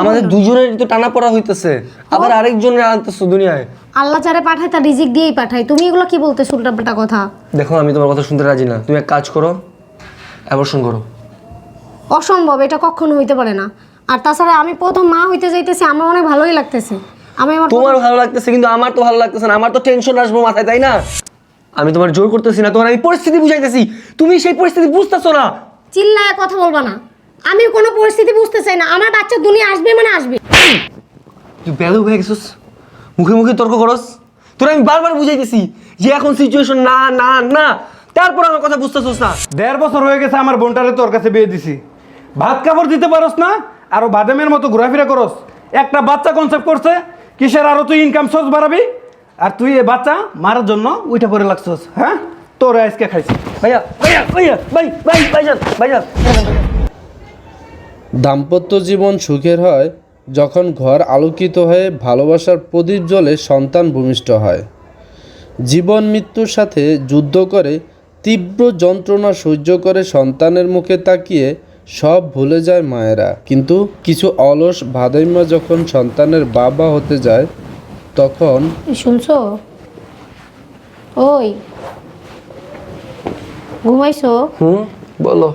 আমাদের? দুজনের তো টানা পড়া হইতেছে আবার আরেকজনের আনতেছো দুনিয়ায়। আল্লাহ যারে পাঠায় তার রিজিক দিয়েই পাঠায়। তুমি এগুলো কি বলতে উল্টাপাল্টা কথা? দেখো আমি তোমার কথা শুনতে রাজি না। তুমি এক কাজ করো অ্যাবর্শন করো। অসম্ভব এটা কখনো হইতে পারে না। আর তাছাড়া আমি প্রথম মা হইতে যাইতেছি আমার অনেক ভালোই লাগতেছে। আমি আমার তোমার ভালো লাগতেছে কিন্তু আমার তো ভালো লাগতেছে না। আমার তো টেনশন আসব মাথায় তাই না? আমি তোমার জোর করতেছি না। তোমার আমি পরিস্থিতি বুঝাইতেছি। তুমি সেই পরিস্থিতি বুঝতেছো না। চিল্লায় কথা বলবা না। আমি কোনো পরিস্থিতি বুঝতে চাই না। আমার বাচ্চা দুনিয়া আসবে মানে আসবে। তুই বেদক হয়ে গেছিস? মুখে মুখে তর্ক করস? তোর আমি বারবার বুঝাইতেছি যে এখন সিচুয়েশন না না না। তারপর আমার কথা বুঝতেছস না। দেড় বছর হয়ে গেছে আমার বোনটারে তোর কাছে বিয়ে দিছি। ভাত কাপড় দিতে পারস না আরও বাদামের মতো ঘোরাফেরা করস। একটা বাচ্চা কনসেপ্ট করছে কিসের আরও তুই ইনকাম সোর্স বাড়াবি? আর তুই এ বাচ্চা মারার জন্য উইটা পরে লাগছস হ্যাঁ? তোর আজকে খাইছি। ভাইয়া ভাইয়া ভাইয়া ভাই ভাই ভাইজান ভাইজান। দাম্পত্য জীবন সুখের হয় যখন ঘর আলোকিত হয়ে ভালোবাসার প্রদীপ জ্বলে সন্তান ভূমিষ্ঠ হয়। জীবন মৃত্যুর সাথে যুদ্ধ করে তীব্র যন্ত্রণা সহ্য করে সন্তানের মুখে তাকিয়ে সব ভুলে যায় মায়েরা। কিন্তু কিছু অলস ভাদাইমা যখন সন্তানের বাবা হতে যায় তখন শুনছো? ওই ঘুমাইছো? হুম বলো।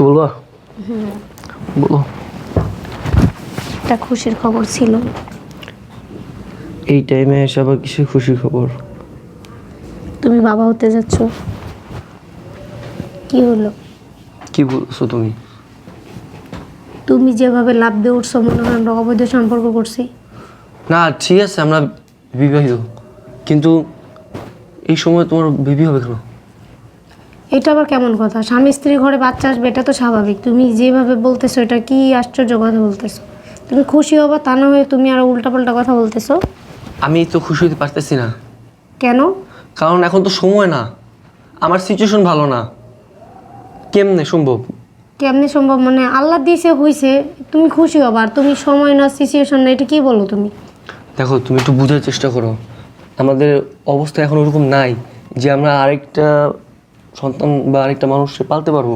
কিছু বলবা। বলো একটা খুশির খবর ছিল। এই টাইমে এসে আবার কিসের খুশি খবর? তুমি বাবা হতে যাচ্ছ। কি হলো? কি বলছো তুমি? তুমি যেভাবে লাভ দিয়ে উঠছো মনে হয় আমরা অবৈধ সম্পর্ক করছি। না ঠিক আছে আমরা বিবাহিত। কিন্তু এই সময় তোমার বেবি হবে কেন? এটা আবার কেমন কথা? স্বামী স্ত্রী ঘরে বাচ্চা আসবে এটা তো স্বাভাবিক। তুমি যেভাবে বলতেছো এটা কি আশ্চর্য কথা বলতেছো? তুমি খুশি হবা তা না হয়ে তুমি আরও উল্টাপাল্টা কথা বলতেছো? আমি তো খুশি হতে পারতেছি না। কেন? কারণ এখন তো সময় না। আমার সিচুয়েশন ভালো না। কেমনে সম্ভব? কেমনে সম্ভব? মানে আল্লাহ দিয়েছে হইছে তুমি খুশি হবা আর তুমি সময় না সিচুয়েশন না এটা কি বলো তুমি? দেখো তুমি একটু বোঝার চেষ্টা করো। আমাদের অবস্থা এখন ওরকম নাই যে আমরা আরেকটা সন্তান বা আরেকটা মানুষকে পালতে পারব।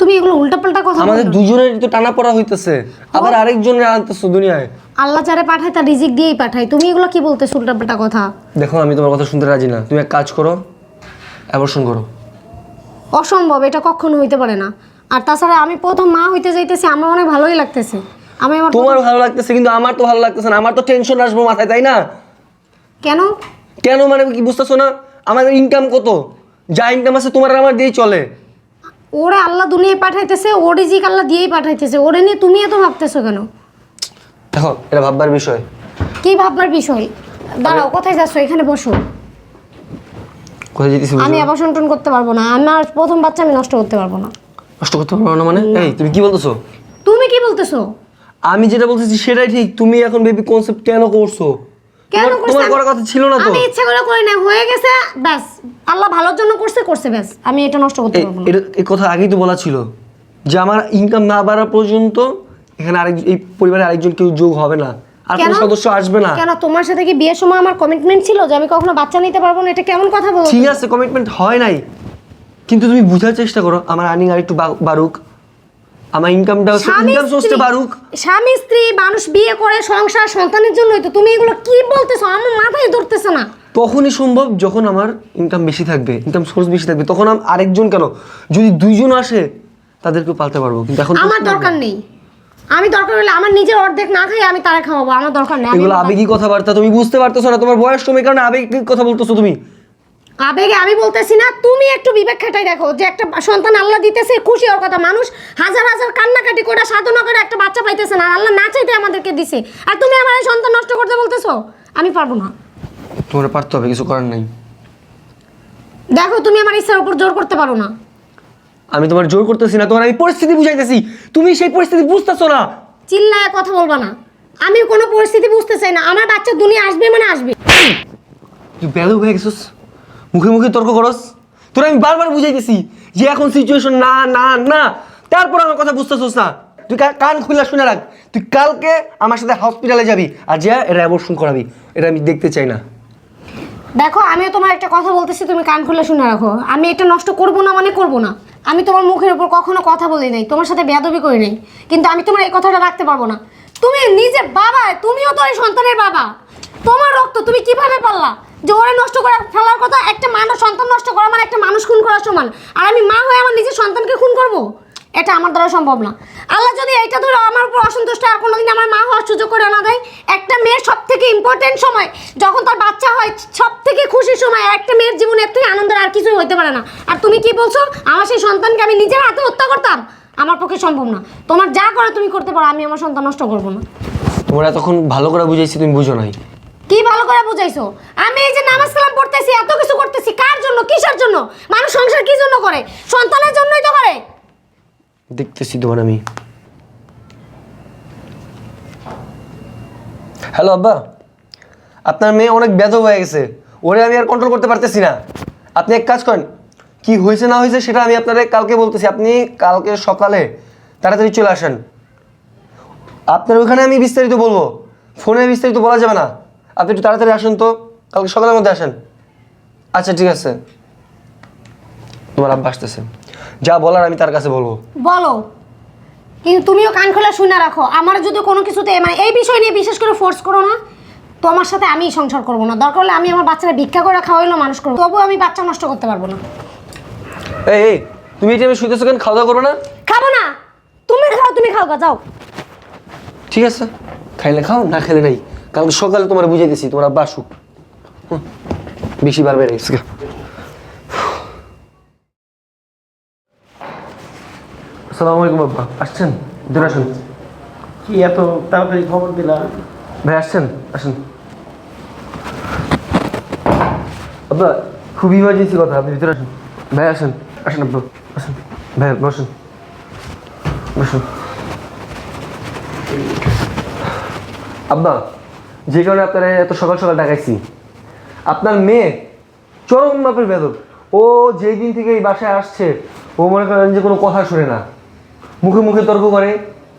তুমি এগুলো উল্টাপাল্টা কথা আমাদের দুজনের তো টানা পড়া হইতেছে। আবার আরেকজনের আনতেছো দুনিয়ায়। আল্লাহ যারে পাঠায় তার রিজিক দিয়েই পাঠায়। তুমি এগুলো কি বলতেছো উল্টাপাল্টা কথা? দেখো আমি তোমার কথা শুনতে রাজি না। তুমি এক কাজ করো অ্যাবর্শন করো। অসম্ভব এটা কখনো হইতে পারে না। আর তাছাড়া আমি প্রথম মা হইতে যাইতেছি আমার অনেক ভালোই লাগতেছে। আমি আমার তোমার ভালো লাগতেছে কিন্তু আমার তো ভালো লাগতেছে না। আমার তো টেনশন আসব মাথায় তাই না? কেন? কেন মানে কি বুঝতেছো না? আমাদের ইনকাম কত? যা ইনকাম আছে তোমার আর আমার দিয়েই চলে। ওরে আল্লাহ দুনিয়ায় পাঠাইতেছে ও রিজিক আল্লাহ দিয়েই পাঠাইতেছে। ওরে নিয়ে তুমি এত ভাবতেছো কেন? দেখো এটা ভাববার বিষয়। কি ভাববার বিষয়? দাঁড়াও কোথায় যাচ্ছ? এখানে বসো। কোথায় যেতেছি আমি আবার সন্টন করতে পারব না। আমার প্রথম বাচ্চা আমি নষ্ট করতে পারব না। নষ্ট করতে পারব না মানে? এই তুমি কি বলতেছো? তুমি কি বলতেছো? আমি যেটা বলতেছি সেটাই ঠিক। তুমি এখন বেবি কনসেপ্ট কেন করছ? কেন তোমার- করার কথা ছিল না তো। আমি ইচ্ছা করে করি না হয়ে গেছে ব্যাস। আল্লাহ ভালোর জন্য করছে করছে ব্যাস। আমি এটা নষ্ট করতে পারব না। এই কথা আগেই তো বলা ছিল যে আমার ইনকাম না বাড়া পর্যন্ত এখানে আরেক এই পরিবারে আরেকজন কেউ যোগ হবে না। আর কোনো সদস্য আসবে না। কেন? তোমার সাথে কি বিয়ের সময় আমার কমিটমেন্ট ছিল যে আমি কখনো বাচ্চা নিতে পারব না? এটা কেমন কথা বলো ঠিক আছে কমিটমেন্ট হয় নাই। কিন্তু তুমি বোঝার চেষ্টা করো আমার আর্নিং আর একটু বাড়ুক। আমার ইনকামটা স্বামী ইনকাম সোর্সটা স্ত্রী- বাড়ুক। স্বামী স্ত্রী মানুষ বিয়ে করে সংসার সন্তানের জন্যই তো। তুমি এগুলো কি বলতেছো? আমার মাথায় ধরতেছে না। তখনই সম্ভব যখন আমার ইনকাম বেশি থাকবে ইনকাম সোর্স বেশি থাকবে তখন আম- আরেকজন কেন? যদি দুইজন আসে তাদেরকেও পালতে পারব। কিন্তু এখন তো আমার সম্ভব দরকার নেই। আমি দরকার হলে আমার নিজের অর্ধেক না খাই আমি তারা খাওয়াবো। আমার দরকার নেই। আমি এগুলো আবেগী কথাবার্তা তুমি বুঝতে পারতেছো না। তোমার বয়স কমে কারণে আবেগিক কথা বলতেছো তুমি। আবেগে আমি বলতেছি না তুমি একটু বিবেক খাটাই দেখো যে একটা সন্তান আল্লাহ দিতেছে খুশি হওয়ার কথা। মানুষ হাজার হাজার কান্নাকাটি করে সাধনা করে একটা বাচ্চা পাইতেছে না আল্লাহ না চাইতে আমাদেরকে দিছে। আর তুমি আমার এই সন্তান নষ্ট করতে বলতেছো? আমি পারব না। তোমার পারতে হবে কিছু করার নাই। দেখো তুমি আমার ইচ্ছার উপর জোর করতে পারো না। আমি তোমার জোর করতেছি না তোমার আমি পরিস্থিতি বুঝাইতেছি। তুমি সেই পরিস্থিতি বুঝতেছো না। চিল্লায় কথা বলবা না। আমি কোনো পরিস্থিতি বুঝতে চাই না আমার বাচ্চা দুনিয়া আসবে মানে আসবে। তুই বেদক হয়ে গেছিস। মুখে মুখে তর্ক করস? তোর আমি বারবার বুঝাইতেছি যে এখন সিচুয়েশন না না না। তারপর আমার কথা বুঝতেছিস না। তুই কান খুলে শুনে রাখ। তুই কালকে আমার সাথে হসপিটালে যাবি আর যা, এটা অ্যাবর্শন করাবি। এটা আমি দেখতে চাই না। দেখো, আমিও তোমার একটা কথা বলতেছি, তুমি কান খুলে শুনে রাখো। আমি এটা নষ্ট করব না মানে করব না। আমি তোমার মুখের উপর কখনো কথা বলি নাই, তোমার সাথে বেয়াদবি করি নাই। কিন্তু আমি তোমার এই কথাটা রাখতে পারব না। তুমি নিজে বাবা, তুমিও তো এই সন্তানের বাবা। তোমার রক্ত তুমি কীভাবে পারলা ওরা নষ্ট করে, ফেলার কথা, একটা মানুষ সন্তান নষ্ট করা মানে একটা মানুষ খুন করার সমান। আর আমি মা হয়ে আমার নিজের সন্তানকে খুন করব? এটা আমার দ্বারা সম্ভব না। আল্লাহ যদি এটা ধরে আমার উপর অসন্তুষ্ট আর কোনোদিন আমার মা হওয়ার সুযোগ করে না দেয়, একটা মেয়ের সব থেকে ইম্পর্টেন্ট সময়, যখন তার বাচ্চা হয় সব থেকে খুশির সময় একটা মেয়ের জীবনে থেকে আনন্দের আর কিছুই হতে পারে না। আর তুমি কি বলছো? আমার সেই সন্তানকে আমি নিজের হাতে হত্যা করতাম? আমার পক্ষে সম্ভব না। তোমার যা করে তুমি করতে পারো, আমি আমার সন্তান নষ্ট করব না। তোমার তখন ভালো করে বুঝাইছি, তুমি বুঝো নাই। কি ভালো করে বুঝাইছো? আমি এই যে নামাজ কালাম পড়তেছি, এত কিছু করতেছি, কার জন্য, কিসের জন্য? মানুষ সংসার কি জন্য করে? সন্তানের জন্যই তো করে। দেখতেছি তোমার আমি। হ্যালো আব্বা, আপনার মেয়ে অনেক ব্যথ হয়ে গেছে। ওরে আমি আর কন্ট্রোল করতে পারতেছি না। আপনি এক কাজ করেন, কি হয়েছে না হয়েছে সেটা আমি আপনারে কালকে বলতেছি। আপনি কালকে সকালে তাড়াতাড়ি চলে আসেন। আপনার ওখানে আমি বিস্তারিত বলব। ফোনে বিস্তারিত বলা যাবে না। আপনি একটু তাড়াতাড়ি আসেন তো কালকে সকালের মধ্যে আসেন। আচ্ছা ঠিক আছে। তোমার আব্বা আসতেছে। যা বলার আমি তার কাছে বলব। বলো। কিন্তু তুমিও কান খোলা শুনে রাখো আমার যদি কোনো কিছুতে মানে এই বিষয় নিয়ে বিশেষ করে ফোর্স করো না তোমার সাথে আমি সংসার করব না। দরকার হলে আমি আমার বাচ্চারা ভিক্ষা করে খাওয়াইলো মানুষ করব। তবুও আমি বাচ্চা নষ্ট করতে পারব না। এই এই তুমি এই টাইমে শুইতেছো কেন? খাওয়া দাওয়া করবে না? খাব না। তুমি খাও তুমি খাও গা যাও। ঠিক আছে। খাইলে খাও না খেলে নাই। কালকে সকালে তোমার বুঝে দিছি তোমার আব্বা আসুক হুম, বেশি বার বেড়ে গেছে আসসালামু আলাইকুম আব্বা। আসছেন? ভিতরে আসুন। কি এত তাড়াতাড়ি খবর দিলা? ভাই আসছেন? আসুন। আব্বা খুব ইমার্জেন্সি কথা আপনি ভিতরে আসুন। ভাই আসেন। আসেন আব্বা। আসুন। ভাই বসুন। বসুন। আব্বা যে কারণে আপনারা এত সকাল সকাল ডাকাইছি। আপনার মেয়ে চরম মাপের বেদক ও যেই দিন থেকে এই বাসায় আসছে ও মনে করেন যে কোনো কথা শুনে না। মুখে মুখে তর্ক করে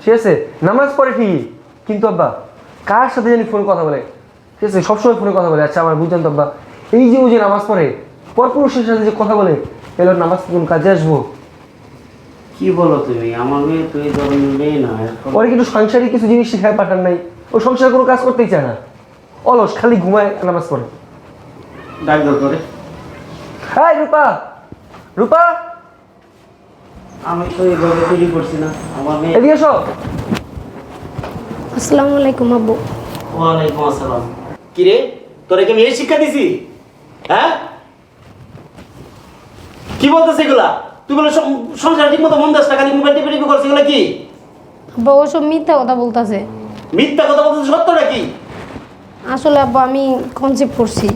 ঠিক আছে? নামাজ পড়ে ঠিকই। কিন্তু আব্বা কার সাথে জানি ফোনে কথা বলে? ঠিক আছে? সবসময় ফোনে কথা বলে। আচ্ছা আমার বুঝছেন তো আব্বা। এই যে ও যে নামাজ পড়ে পরপুরুষের সাথে যে কথা বলে এলো নামাজ কোন কাজে আসব? কি বলো তুমি? আমার মেয়ে তুই ধরনের মেয়ে না ওরে কিন্তু সাংসারিক কিছু জিনিস শেখায় পাঠান নাই। ও সংসারে কোনো কাজ করতেই চায় না। অলস খালি ঘুমায় নামাজ পড়ে। হ্যাঁ রূপা! রূপা! আমি তো এইভাবে তৈরি করছি না আমার মেয়ে। এদিকে এসো। আসসালামু আলাইকুম আব্বু। ওয়ালাইকুম আসসালাম। কি রে তোরে কি আমি এই শিক্ষা দিছি? হ্যাঁ? কি বলতেছে এগুলা? তুই বলে সংসার ঠিক মতো মন দাস টাকা মোবাইল টিপে টিপে করছে এগুলা কি? আব্বা ওসব মিথ্যা কথা বলতেছে। মিথ্যা কথা বলতেছে সত্যটা কি আসলে আব্বা আমি কনসেপ্ট করছি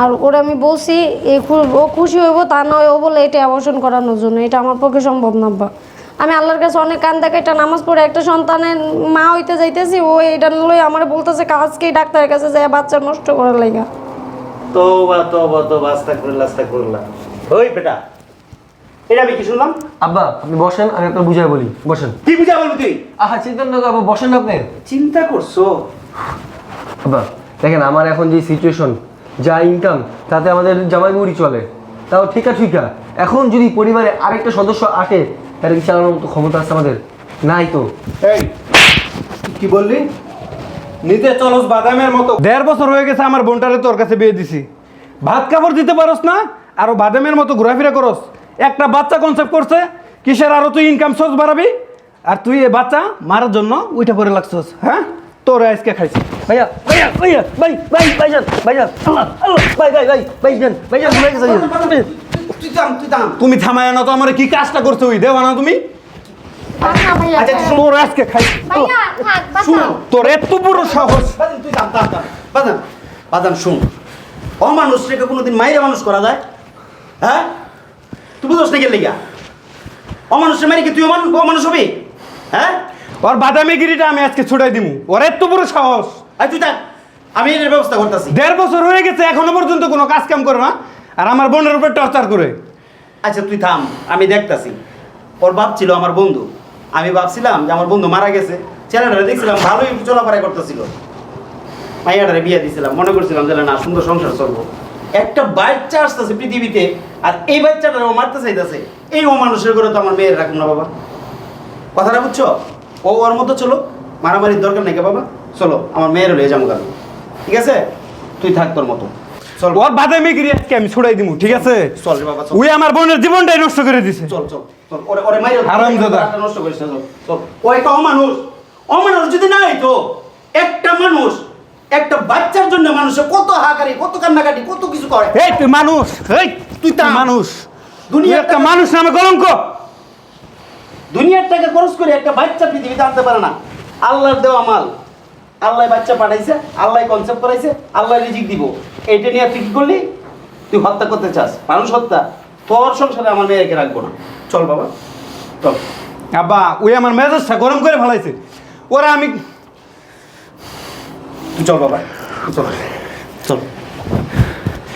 আর ওরা আমি বলছি এই ও খুশি হইব তা নয় ও বলে এটা অবসান করানোর জন্য এটা আমার পক্ষে সম্ভব না আব্বা। আমি আল্লাহর কাছে অনেক কান দেখে একটা নামাজ পড়ে একটা সন্তানের মা হইতে যাইতেছি ও এটা লই আমার বলতেছে আজকেই ডাক্তারের কাছে যায় বাচ্চা নষ্ট করার লাগা। তোবা তোবা তোবা আস্তা করলা আস্তা করলা ওই বেটা এটা আমি কি শুনলাম? আব্বা আপনি বসেন আমি আপনার বুঝাই বলি। বসেন। কি বুঝা বলবি তুই? আহা চিন্তা না আব্বা বসেন না আপনি। চিন্তা করছ? আব্বা দেখেন আমার এখন যে সিচুয়েশন যা ইনকাম তাতে আমাদের জামাই মুড়ি চলে। তাও ঠিকা ঠিকা। এখন যদি পরিবারে আরেকটা সদস্য আসে তাহলে কি চালানোর মতো ক্ষমতা আছে আমাদের? নাই তো। এই কি বললি? নিতে চলস বাদামের মতো। দেড় বছর হয়ে গেছে আমার বোনটারে তোর কাছে বিয়ে দিছি। ভাত কাপড় দিতে পারস না আরও বাদামের মতো ঘোরাফেরা করস। একটা বাচ্চা কনসেপ্ট করছে কিসের আরও তুই ইনকাম সোর্স বাড়াবি? আর তুই এ বাচ্চা মারার জন্য উইটা পরে লাগছস হ্যাঁ? তোর আজকে খাইছি। ভাইয়া ভাইয়া ভাইয়া ভাই ভাই ভাইজান ভাইজান আল্লাহ আল্লাহ ভাই ভাই ভাই ভাইজান ভাইজান ভাই তুমি থামায় না তো আমার কি কাজটা করছ ওই দেওয়া না তুমি? আচ্ছা তোর আজকে খাইছি। তোর এত বড় সাহস। তুই থাম থাম থাম বাদাম বাদাম শুন। অমানুষ রেখে কোনোদিন মাইরে মানুষ করা যায় হ্যাঁ? তুই বুঝোস না গেলে গা অমানুষের মারি কি তুই অমানুষ অমানুষ হবি? হ্যাঁ? ওর বাদামি গিরিটা আমি আজকে ছুটাই দিমু। ওর এত বড় সাহস। আর তুই থাক। আমি এর ব্যবস্থা করতেছি। দেড় বছর হয়ে গেছে এখনও পর্যন্ত কোনো কাজ কাম করে না। আর আমার বোনের উপর টর্চার করে। আচ্ছা তুই থাম। আমি দেখতাছি। ওর বাপ ছিল আমার বন্ধু। আমি ভাবছিলাম যে আমার বন্ধু মারা গেছে। ছেলেটা দেখছিলাম ভালোই চলাফেরা করতেছিল। মাইয়াটারে বিয়ে দিয়েছিলাম মনে করছিলাম যে না সুন্দর সংসার চলবো। একটা বাচ্চা আসতেছে পৃথিবীতে আর এই বাচ্চাটা ও মারতে চাইতেছে। এই ও মানুষের করে তো আমার মেয়ের রাখুন না বাবা। কথাটা বুঝছ? ও ওর মতো চলো মারামারির দরকার নেই কে বাবা? চলো আমার মেয়ের লয়ে যাব কাল ঠিক আছে? তুই থাক তোর মতো। চল। ওর বাদামি গিরি আজকে আমি ছুড়াই দিমু ঠিক আছে? চল বাবা চল। ওই আমার বোনের জীবনটাই নষ্ট করে দিছে। চল চল চল। ওরে ওরে মাইরো। হারামজাদা। নষ্ট করিস না চল। চল। ও একটা অমানুষ। অমানুষ যদি না হইতো একটা মানুষ একটা বাচ্চার জন্য মানুষের কত হাকারি কত কান্নাকাটি কত কিছু করে। এই তুই মানুষ এই তুই তা মানুষ। দুনিয়া একটা মানুষ নামে কলঙ্ক। দুনিয়ার টাকা খরচ করে একটা বাচ্চা পৃথিবীতে আনতে পারে না। আল্লাহর দেওয়া মাল। আল্লাহ বাচ্চা পাঠাইছে আল্লাহ কনসেপ্ট করাইছে আল্লাহ রিজিক দিব। এইটা নিয়ে তুই কি করলি? তুই হত্যা করতে চাস। মানুষ হত্যা। তোর সংসারে আমার মেয়েকে রাখব না। চল বাবা চল। আব্বা ওই আমার মেজাজটা গরম করে ফেলাইছে। ওরা আমি তুই চল বাবা তুই চল। চল।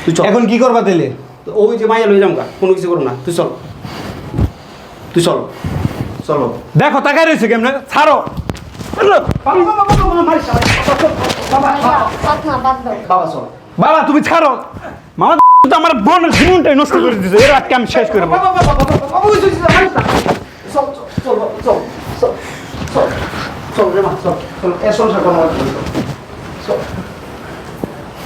তুই চল। এখন কি করবা দিলে তো ওই যে মাইয়া লয়ে যাম গা কোনো কিছু করো না তুই চল। তুই চল। চল বাবা। দেখো তাকাই রয়েছে কেমনে? ছাড়ো। বাবা বাবা বাবা মারিস না, বাবা বাবা বাদ না বাদ দাও বাবা চল। বাবা তুমি ছাড়ো। মামা তো আমার বোনের জীবনটাই নষ্ট করে দিছে। এর আজকে আমি শেষ করে দেবো। বাবা বাবা বাবা বাবা ওই যে মারিস না চল চল চল বাবা, চল। চল চল। চল রে মা চল। চল এ সংসার করো চল চল